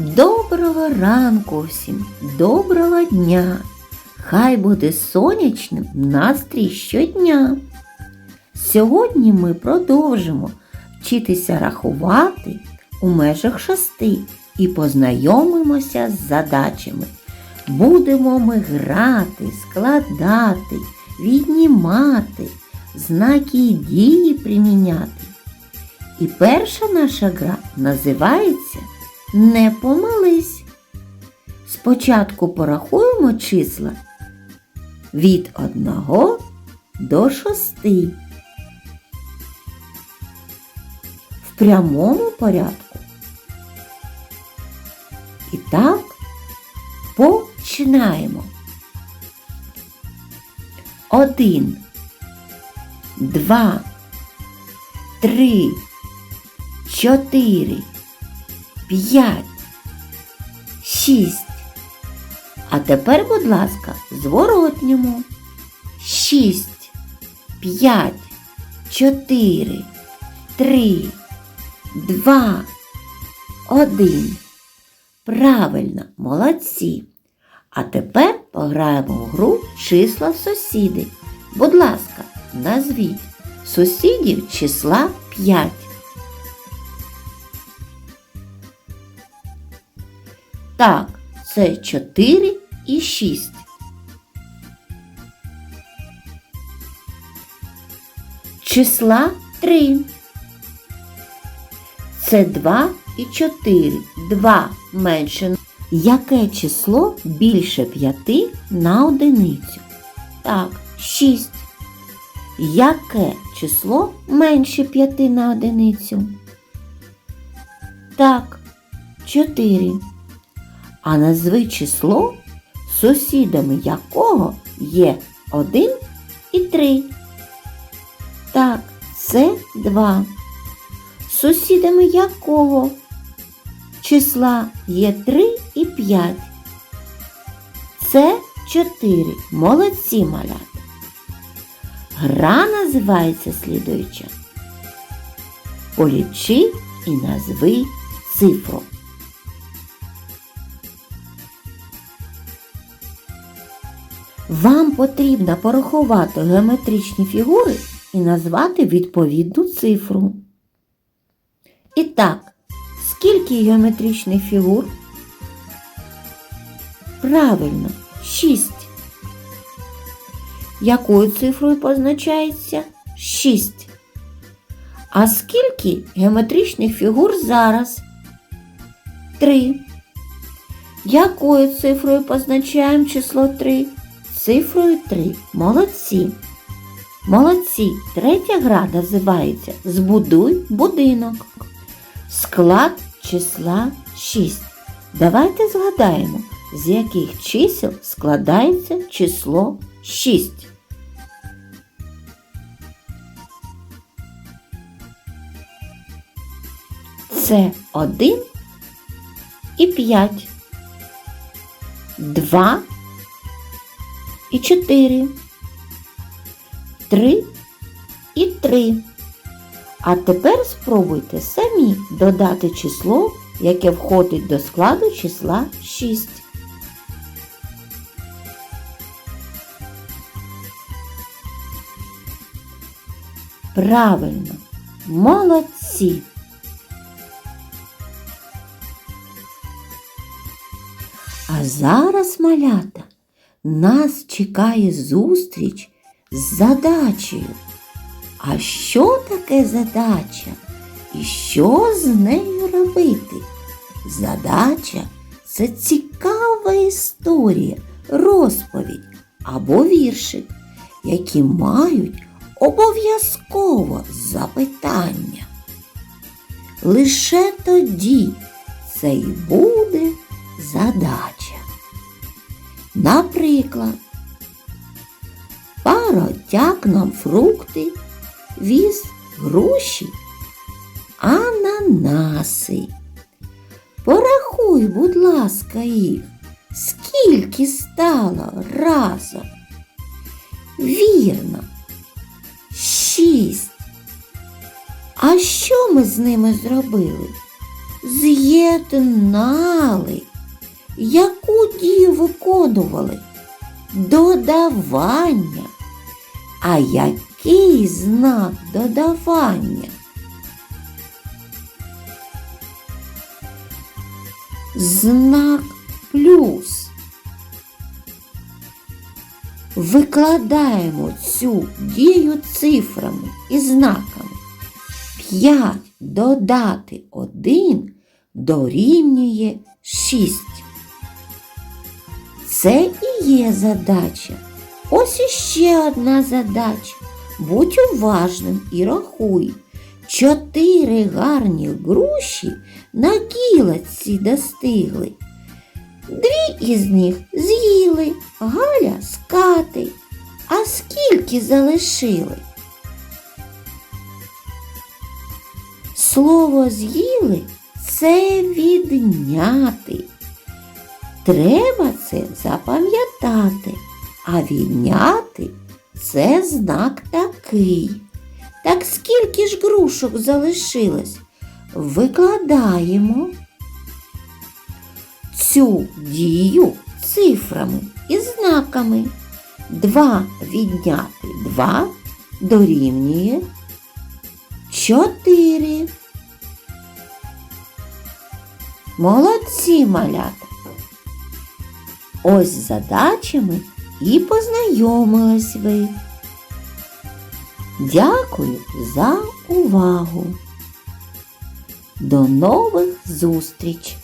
Доброго ранку всім, доброго дня! Хай буде сонячним настрій щодня. Сьогодні ми продовжимо вчитися рахувати у межах шести і познайомимося з задачами. Будемо ми грати, складати, віднімати, знаки і дії приміняти. І перша наша гра називається Не помились. Спочатку порахуємо числа від 1 до 6. В прямому порядку. І так, починаємо. Один, два, три, чотири, п'ять, шість. А тепер, будь ласка, зворотньому. Шість, п'ять, чотири, три, два, один. Правильно, молодці. А тепер пограємо в гру числа сусіди. Будь ласка, назвіть сусідів числа 5. Так, це 4 і 6. Числа 3. Це 2 і 4. 2 менше. Яке число більше 5 на одиницю? Так, 6. Яке число менше 5 на одиницю? Так, 4. А назви число, сусідами якого є 1 і 3. Так, це 2. Сусідами якого числа є 3 і 5. Це 4. Молодці малята. Гра називається слідуюча. Полічи і назви цифру. Вам потрібно порахувати геометричні фігури і назвати відповідну цифру. І так, скільки геометричних фігур? Правильно, 6. Якою цифрою позначається 6. А скільки геометричних фігур зараз? 3. Якою цифрою позначаємо число 3? Цифрою 3. Молодці. Молодці. Третя гра називається Збудуй будинок. Склад числа 6. Давайте згадаємо, з яких чисел складається число 6. Це 1 і 5, 2 і 4, 3 і 3. А тепер спробуйте самі додати число, яке входить до складу числа 6. Правильно, молодці. А зараз, малята, нас чекає зустріч з задачею. А що таке задача? І що з нею робити? Задача це цікава історія, розповідь або віршик, які мають обов'язково запитання. Лише тоді це й буде задача. Наприклад, паротяк нам фрукти, віз груші, ананаси. Порахуй, будь ласка, їх, скільки стало разом. Вірно, шість. А що ми з ними зробили? з'єднали. Яку дію виконували? Додавання. А який знак додавання? Знак плюс. Викладаємо цю дію цифрами і знаками. 5 додати 1 дорівнює 6. Це і є задача. Ось іще одна задача. Будь уважним і рахуй. Чотири гарні груші на кілочці достигли. Дві із них з'їли, Галя з Кати. А скільки залишили? Слово з'їли це відняти. Треба це запам'ятати, а відняти це знак такий. Так скільки ж грушок залишилось? Викладаємо цю дію цифрами і знаками. 2 відняти 2 дорівнює 4. Молодці малята. Ось з задачами і познайомились ви. Дякую за увагу. До нових зустріч!